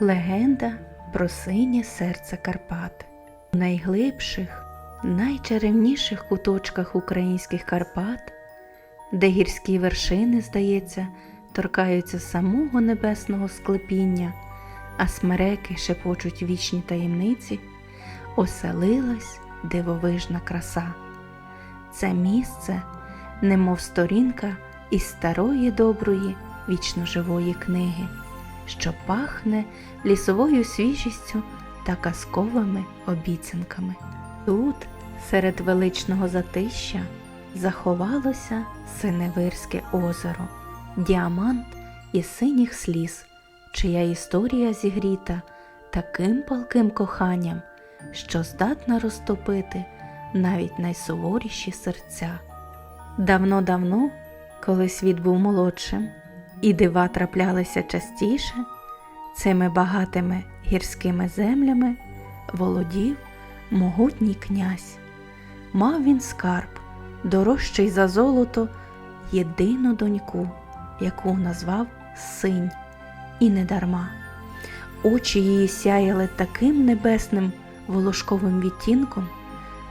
Легенда про синє серце Карпат. У найглибших, найчарівніших куточках українських Карпат, де гірські вершини, здається, торкаються самого небесного склепіння, а смереки шепочуть вічні таємниці, оселилась дивовижна краса. Це місце, немов сторінка із старої доброї вічно живої книги, що пахне лісовою свіжістю та казковими обіцянками. Тут, серед величного затища, заховалося Синевирське озеро, діамант із синіх сліз, чия історія зігріта таким палким коханням, що здатна розтопити навіть найсуворіші серця. Давно-давно, коли світ був молодшим, і дива траплялися частіше, цими багатими гірськими землями володів могутній князь. Мав він скарб, дорожчий за золото, єдину доньку, яку назвав синь, і не дарма. Очі її сяяли таким небесним волошковим відтінком,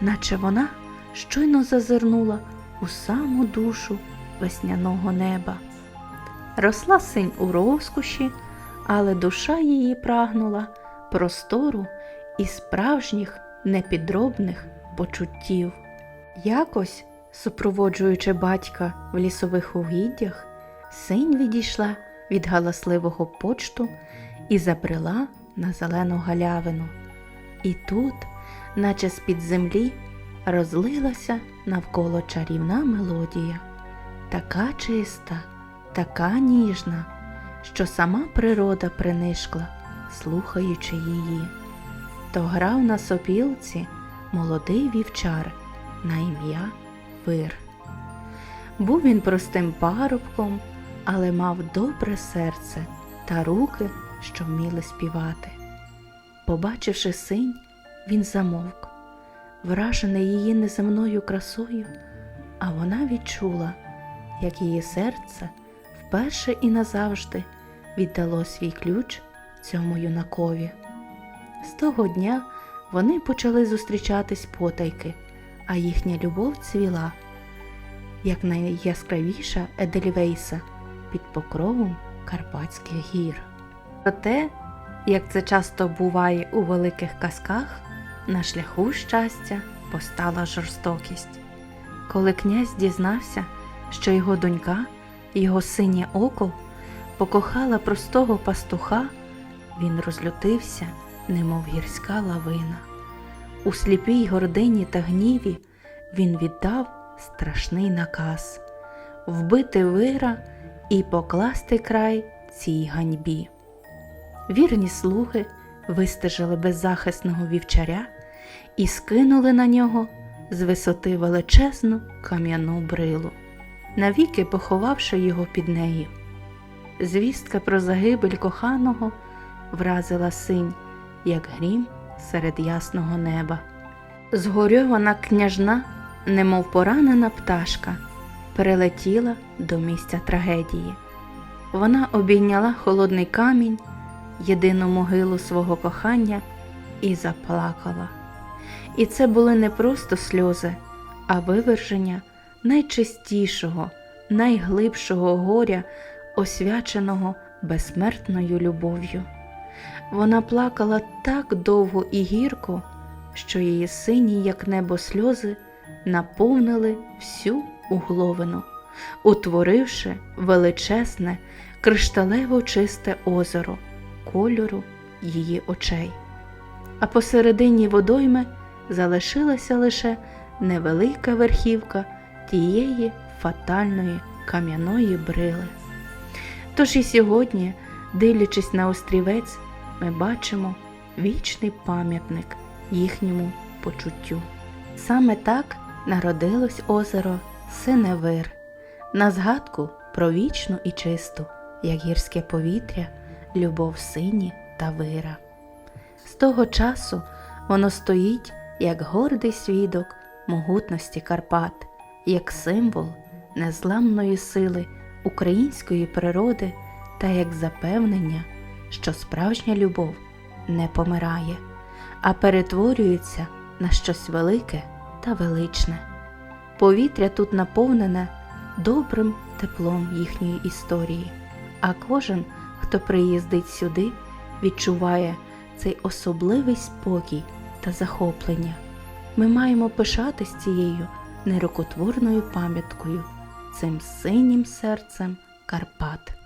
наче вона щойно зазирнула у саму душу весняного неба. Росла синь у розкоші, але душа її прагнула простору і справжніх непідробних почуттів. Якось, супроводжуючи батька в лісових угіддях, синь відійшла від галасливого почту і забрела на зелену галявину. І тут, наче з-під землі, розлилася навколо чарівна мелодія, така чиста, така ніжна, що сама природа принишкла, слухаючи її. То грав на сопілці молодий вівчар на ім'я Вир. Був він простим парубком, але мав добре серце та руки, що вміли співати. Побачивши синь, він замовк, вражений її неземною красою, а вона відчула, як її серце вперше і назавжди віддало свій ключ цьому юнакові. З того дня вони почали зустрічатись потайки, а їхня любов цвіла, як найяскравіша Едельвейса під покровом Карпатських гір. Проте, як це часто буває у великих казках, на шляху щастя постала жорстокість. Коли князь дізнався, що його донька, його синє око, покохала простого пастуха, він розлютився, немов гірська лавина. У сліпій гордині та гніві він віддав страшний наказ вбити вира і покласти край цій ганьбі. Вірні слуги вистежили беззахисного вівчаря і скинули на нього з висоти величезну кам'яну брилу, навіки поховавши його під нею. Звістка про загибель коханого вразила синь, як грім серед ясного неба. Згорьована княжна, немов поранена пташка, перелетіла до місця трагедії. Вона обійняла холодний камінь, єдину могилу свого кохання, і заплакала. І це були не просто сльози, а виверження найчистішого, найглибшого горя, освяченого безсмертною любов'ю. Вона плакала так довго і гірко, що її сині, як небо сльози, наповнили всю угловину, утворивши величезне, кришталево чисте озеро кольору її очей. А посередині водойми залишилася лише невелика верхівка тієї фатальної кам'яної брили. Тож і сьогодні, дивлячись на острівець, ми бачимо вічний пам'ятник їхньому почуттю. Саме так народилось озеро Синевир, на згадку про вічну і чисту, як гірське повітря, любов сині та вира. З того часу воно стоїть як гордий свідок могутності Карпат, як символ незламної сили української природи та як запевнення, що справжня любов не помирає, а перетворюється на щось велике та величне. Повітря тут наповнене добрим теплом їхньої історії, а кожен, хто приїздить сюди, відчуває цей особливий спокій та захоплення. Ми маємо пишатись цією нерукотворною пам'яткою, цим синім серцем Карпат.